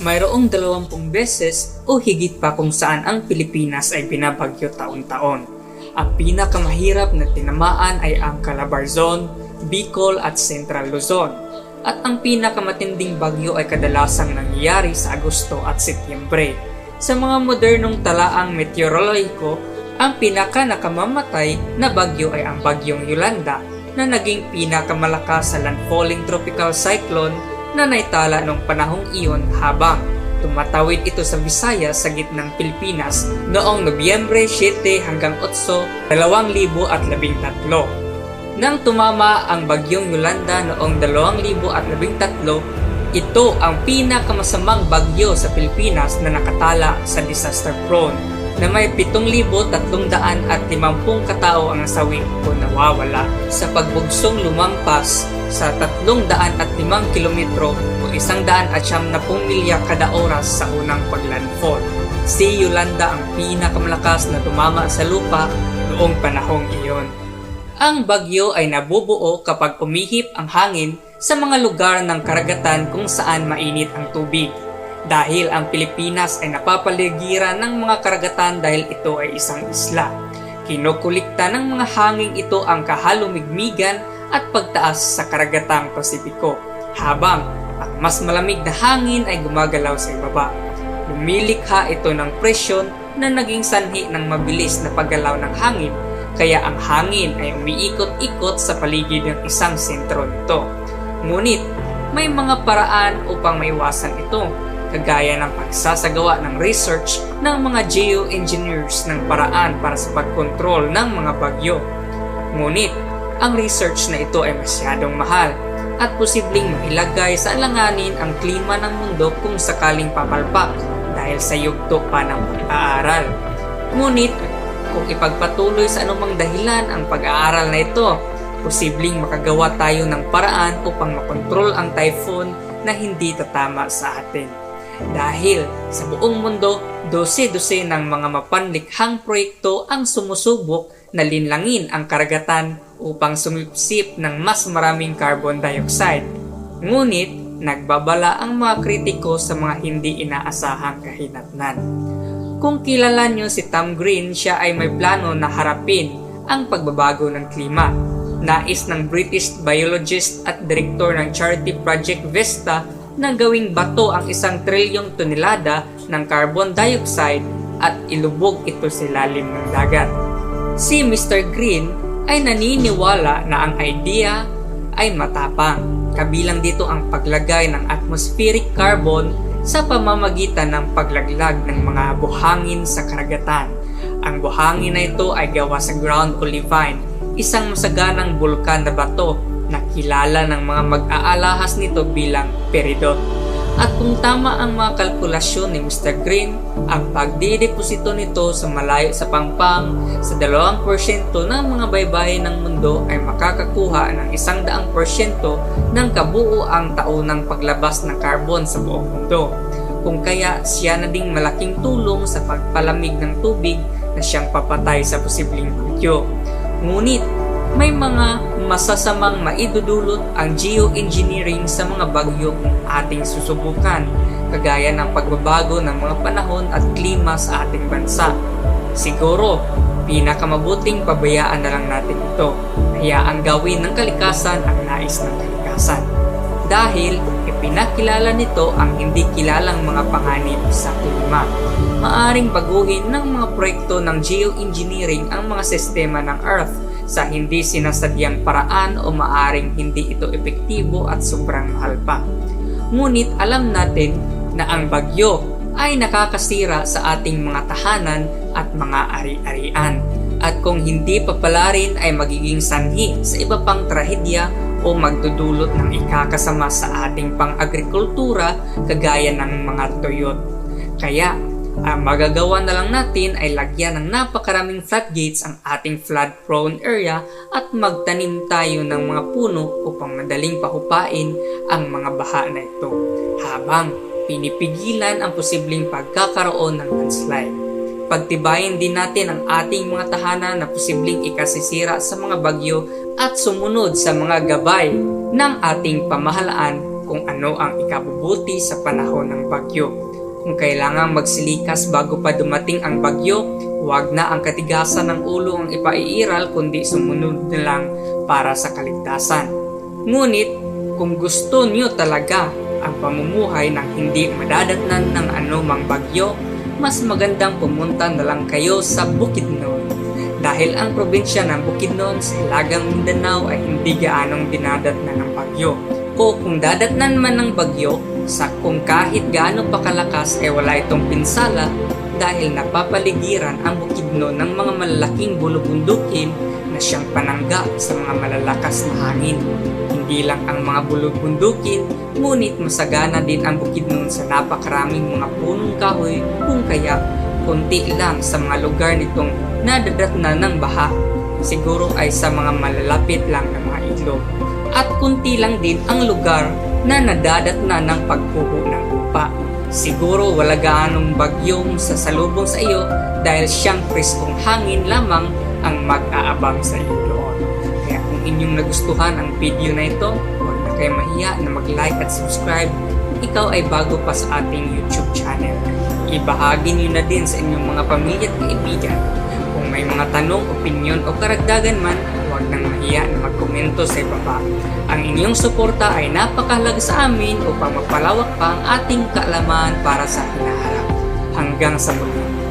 mayroong dalawampung beses o higit pa kung saan ang Pilipinas ay binabagyo taon-taon. Ang pinakamahirap na tinamaan ay ang Calabarzon, Bicol at Central Luzon. At ang pinakamatinding bagyo ay kadalasang nangyayari sa Agosto at Setyembre. Sa mga modernong talaang meteorolohiko, ang pinaka nakamamatay na bagyo ay ang bagyong Yolanda na naging pinakamalakas sa landfalling tropical cyclone na naitala noong panahong iyon habang tumatawid ito sa Visayas sa gitnang Pilipinas noong Nobyembre 7 hanggang 8, 2013. Nang tumama ang bagyong Yolanda noong 2013, ito ang pinakamasamang bagyo sa Pilipinas na nakatala sa disaster prone na may 7,350 katao ang nasawi o nawawala sa pagbugsong lumampas sa 305 kilometro o 170 milya kada oras sa unang paglandfall. Si Yolanda ang pinakamalakas na tumama sa lupa noong panahong iyon. Ang bagyo ay nabubuo kapag umihip ang hangin sa mga lugar ng karagatan kung saan mainit ang tubig dahil ang Pilipinas ay napapaligiran ng mga karagatan dahil ito ay isang isla. Kinukulikta ng mga hanging ito ang kahalumigmigan at pagtaas sa karagatang Pasipiko, habang ang mas malamig na hangin ay gumagalaw sa ibaba. Lumilikha ito ng presyon na naging sanhi ng mabilis na paggalaw ng hangin, kaya ang hangin ay umiikot-ikot sa paligid ng isang sentro nito. Ngunit, may mga paraan upang maiwasan ito kagaya ng pagsasagawa ng research ng mga geoengineers ng paraan para sa pagkontrol ng mga bagyo. Ngunit, ang research na ito ay masyadong mahal at posibleng mailagay sa alanganin ang klima ng mundo kung sakaling papalpak dahil sa yugto pa ng pag-aaral. Ngunit, kung ipagpatuloy sa anumang dahilan ang pag-aaral na ito, posibleng makagawa tayo ng paraan upang makontrol ang typhoon na hindi tatama sa atin. Dahil sa buong mundo, dose-dose ng mga mapanlikhang proyekto ang sumusubok na linlangin ang karagatan upang sumipsip ng mas maraming carbon dioxide. Ngunit, nagbabala ang mga kritiko sa mga hindi inaasahang kahinatnan. Kung kilala nyo si Tom Green, siya ay may plano na harapin ang pagbabago ng klima. Nais ng British biologist at direktor ng charity Project Vesta na gawing bato ang isang trilyong tonelada ng carbon dioxide at ilubog ito sa ilalim ng dagat. Si Mr. Green ay naniniwala na ang idea ay matapang. Kabilang dito ang paglagay ng atmospheric carbon sa pamamagitan ng paglaglag ng mga buhangin sa karagatan. Ang buhangin na ito ay gawa sa ground olivine, isang masaganang bulkan na bato nakilala ng mga mag-aalahas nito bilang peridot. At kung tama ang mga kalkulasyon ni Mr. Green, ang pagdideposito nito sa malayo sa pangpang sa 2% ng mga baybayin ng mundo ay makakakuha ng 100% ng kabuoang taunang paglabas ng carbon sa buong mundo. Kung kaya siya na ding malaking tulong sa pagpalamig ng tubig na siyang papatay sa posibleng bagyo. Ngunit may mga masasamang maidudulot ang geoengineering sa mga bagyo kung ating susubukan, kagaya ng pagbabago ng mga panahon at klima sa ating bansa. Siguro, pinakamabuting pabayaan na lang natin ito. Hayaan gawin ng kalikasan ang nais ng kalikasan. Dahil ipinakilala nito ang hindi kilalang mga panganib sa klima. Maaring baguhin ng mga proyekto ng geoengineering ang mga sistema ng Earth sa hindi sinasadyang paraan o maaring hindi ito epektibo at sobrang mahal pa. Ngunit alam natin na ang bagyo ay nakakasira sa ating mga tahanan at mga ari-arian. At kung hindi papalarin ay magiging sanhi sa iba pang trahedya o magdudulot ng ikakasama sa ating pang-agrikultura kagaya ng mga tuyot. Kaya ang magagawa na lang natin ay lagyan ng napakaraming floodgates ang ating flood-prone area at magtanim tayo ng mga puno upang madaling pahupain ang mga baha na ito habang pinipigilan ang posibleng pagkakaroon ng landslide. Pagtibayin din natin ang ating mga tahanan na posibleng ikasisira sa mga bagyo at sumunod sa mga gabay ng ating pamahalaan kung ano ang ikabubuti sa panahon ng bagyo. Kung kailangang magsilikas bago pa dumating ang bagyo, huwag na ang katigasan ng ulo ang ipaiiral kundi sumunod na lang para sa kaligtasan. Ngunit kung gusto niyo talaga ang pamumuhay ng hindi madadatnan ng anumang bagyo, mas magandang pumunta na lang kayo sa Bukidnon. Dahil ang probinsya ng Bukidnon sa Hilagang Mindanao ay hindi gaanong dinadatnan ng bagyo. O kung dadatnan man ng bagyo, sa kung kahit gaano pa kalakas ay wala itong pinsala dahil napapaligiran ang Bukidnon ng mga malalaking bulubundukin na siyang panangga sa mga malalakas na hangin. Hindi lang ang mga bulubundukin, ngunit masagana din ang Bukidnon sa napakaraming mga punong kahoy kung kaya konti lang sa mga lugar nitong nadadatnan ng baha. Siguro ay sa mga malalapit lang na mga ilog. At kunti lang din ang lugar na nadadatnan ng pagpuho ng lupa. Siguro wala gaanong bagyong sasalubong sa iyo dahil siyang preskong hangin lamang ang mag-aabang sa iyo doon. Kaya kung inyong nagustuhan ang video na ito, huwag na kayo mahiya na mag-like at subscribe. Ikaw ay bago pa sa ating YouTube channel. Ibahagi niyo na din sa inyong mga pamilya at kaibigan. Kung may mga tanong, opinion o karagdagan man, huwag nang mahiya na magkomento sa ibaba. Ang inyong suporta ay napakahalaga sa amin upang mapalawak pa ang ating kaalaman para sa hinaharap. Hanggang sa muli.